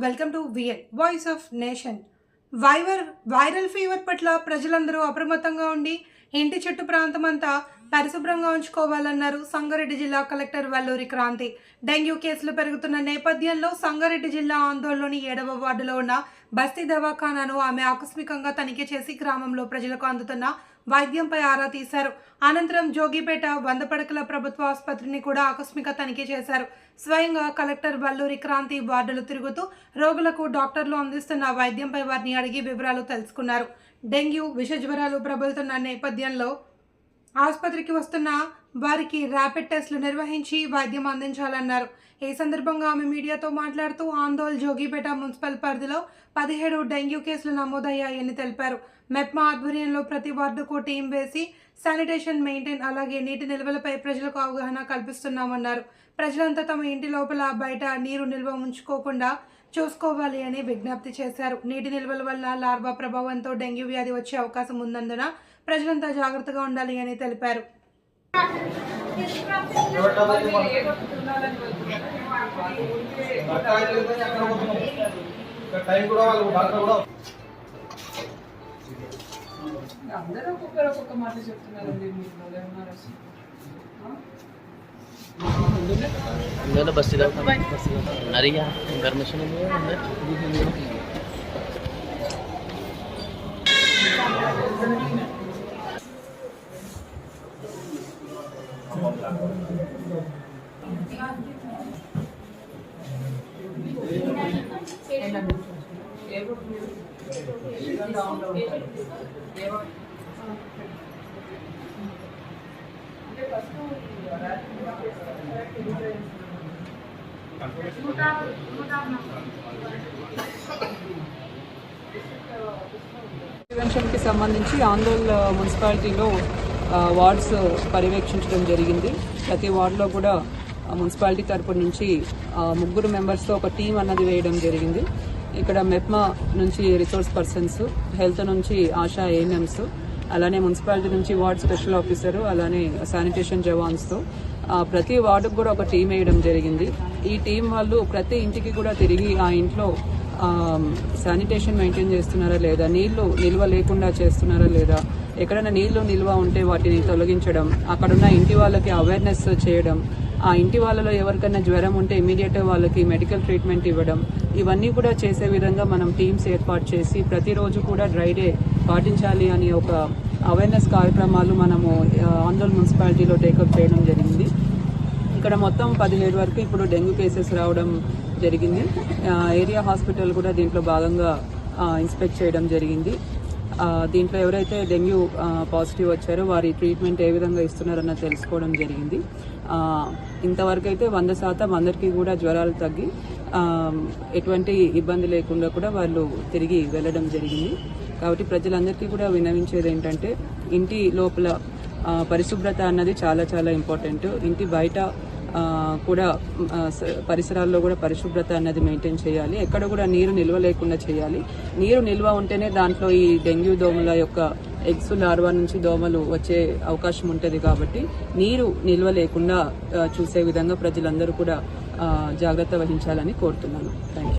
Welcome to VN voice of nation waiver viral fever పట్ల ప్రజలందరూ అప్రమత్తంగా ఉండి ఇంటి చుట్టూ ప్రాంతమంతా పరిశుభ్రంగా ఉంచుకోవాలన్నారు సంగారెడ్డి జిల్లా కలెక్టర్ వల్లూరి క్రాంతి. డెంగ్యూ కేసులు పెరుగుతున్న నేపథ్యంలో సంగారెడ్డి జిల్లా ఆందోళనలోని ఏడవ వార్డులో ఉన్న బస్తీ దవాఖానాను ఆమె ఆకస్మికంగా తనిఖీ చేసి గ్రామంలో ప్రజలకు అందుతున్న వైద్యంపై ఆరా తీశారు. అనంతరం జోగిపేట వంద పడకల ప్రభుత్వ ఆసుపత్రిని కూడా ఆకస్మిక తనిఖీ చేశారు. స్వయంగా కలెక్టర్ వల్లూరి క్రాంతి వార్డులు తిరుగుతూ రోగులకు డాక్టర్లు అందిస్తున్న వైద్యంపై వారిని అడిగి వివరాలు తెలుసుకున్నారు. డెంగ్యూ విష జ్వరాలు ప్రబలుతున్న నేపథ్యంలో ఆసుపత్రికి వస్తున్న వారికి ర్యాపిడ్ టెస్టులు నిర్వహించి వైద్యం అందించాలన్నారు. ఈ సందర్భంగా ఆమె మీడియాతో మాట్లాడుతూ ఆందోళ్ జోగిపేట మున్సిపల్ పరిధిలో పదిహేడు డెంగ్యూ కేసులు నమోదయ్యాయని తెలిపారు. మెప్మా ఆధ్వర్యంలో ప్రతి వార్డుకు టీం వేసి శానిటేషన్ మెయింటైన్ అలాగే నీటి నిల్వలపై ప్రజలకు అవగాహన కల్పిస్తున్నామన్నారు. ప్రజలంతా తమ ఇంటి లోపల బయట నీరు నిల్వ ఉంచుకోకుండా చూసుకోవాలి అని విజ్ఞప్తి చేశారు. నీటి నిల్వల వల్ల లార్వా ప్రభావంతో డెంగ్యూ వ్యాధి వచ్చే అవకాశం ఉన్నందున ప్రజలంతా జాగ్రత్తగా ఉండాలి అని తెలిపారు. అందరూ ఒక్కొక్కరు ఒక్కొక్క మాట చెప్తున్నారండి మీరు భలే ఉన్నారు అసలు. ప్రివెన్షన్కి సంబంధించి ఆందోళ్ మున్సిపాలిటీలో వార్డ్స్ పర్యవేక్షించడం జరిగింది. ప్రతి వార్డులో కూడా మున్సిపాలిటీ తరపు నుంచి ముగ్గురు మెంబర్స్తో ఒక టీం అన్నది వేయడం జరిగింది. ఇక్కడ మెప్మా నుంచి రిసోర్స్ పర్సన్స్ హెల్త్ నుంచి ఆశా ఏఎన్ఎంస్ అలానే మున్సిపాలిటీ నుంచి వార్డ్ స్పెషల్ ఆఫీసరు అలానే శానిటేషన్ జవాన్స్తో. ప్రతి వార్డుకు కూడా ఒక టీం వేయడం జరిగింది. ఈ టీం వాళ్ళు ప్రతి ఇంటికి కూడా తిరిగి ఆ ఇంట్లో శానిటేషన్ మెయింటైన్ చేస్తున్నారా లేదా నీళ్ళు నిల్వ లేకుండా చేస్తున్నారా లేదా ఎక్కడైనా నీళ్ళు నిల్వ ఉంటే వాటిని తొలగించడం అక్కడున్న ఇంటి వాళ్ళకి అవేర్నెస్ చేయడం ఆ ఇంటి వాళ్ళలో ఎవరికైనా జ్వరం ఉంటే ఇమీడియట్ వాళ్ళకి మెడికల్ ట్రీట్మెంట్ ఇవ్వడం ఇవన్నీ కూడా చేసే విధంగా మనం టీమ్స్ ఏర్పాటు చేసి ప్రతిరోజు కూడా డ్రై డే పాటించాలి అని ఒక అవేర్నెస్ కార్యక్రమాలు మనము ఆంధ్ర మున్సిపాలిటీలో టేకప్ చేయడం జరిగింది. ఇక్కడ మొత్తం పదిహేడు వరకు ఇప్పుడు డెంగ్యూ కేసెస్ రావడం జరిగింది. ఏరియా హాస్పిటల్ కూడా దీంట్లో భాగంగా ఇన్స్పెక్ట్ చేయడం జరిగింది. దీంట్లో ఎవరైతే డెంగ్యూ పాజిటివ్ వచ్చారో వారి ట్రీట్మెంట్ ఏ విధంగా ఇస్తున్నారన్న తెలుసుకోవడం జరిగింది. ఇంతవరకు అయితే వంద శాతం అందరికీ కూడా జ్వరాలు తగ్గి ఎటువంటి ఇబ్బంది లేకుండా కూడా వాళ్ళు తిరిగి వెళ్ళడం జరిగింది. కాబట్టి ప్రజలందరికీ కూడా వినవించేది ఏంటంటే ఇంటి లోపల పరిశుభ్రత అన్నది చాలా చాలా ఇంపార్టెంట్. ఇంటి బయట కూడా స- పరిసరాల్లో కూడా పరిశుభ్రత అన్నది మెయింటైన్ చేయాలి. ఎక్కడ కూడా నీరు నిల్వ లేకుండా చేయాలి. నీరు నిల్వ ఉంటేనే దాంట్లో ఈ డెంగ్యూ దోమల యొక్క ఎగ్స్ లార్వా నుంచి దోమలు వచ్చే అవకాశం ఉంటుంది కాబట్టి నీరు నిల్వ లేకుండా చూసే విధంగా ప్రజలందరూ కూడా జాగ్రత్త వహించాలని కోరుతున్నాను. Thank you